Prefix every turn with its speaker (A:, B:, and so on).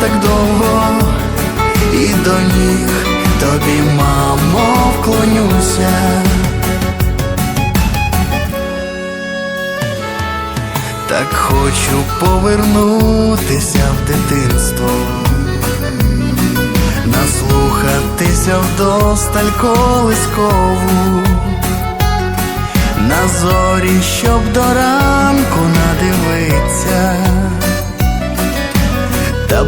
A: так довго, і до ніг тобі, мамо, вклонюся. Так хочу повернутися в дитинство, наслухатися вдосталь колискову. На зорі, щоб до ранку надивиться, та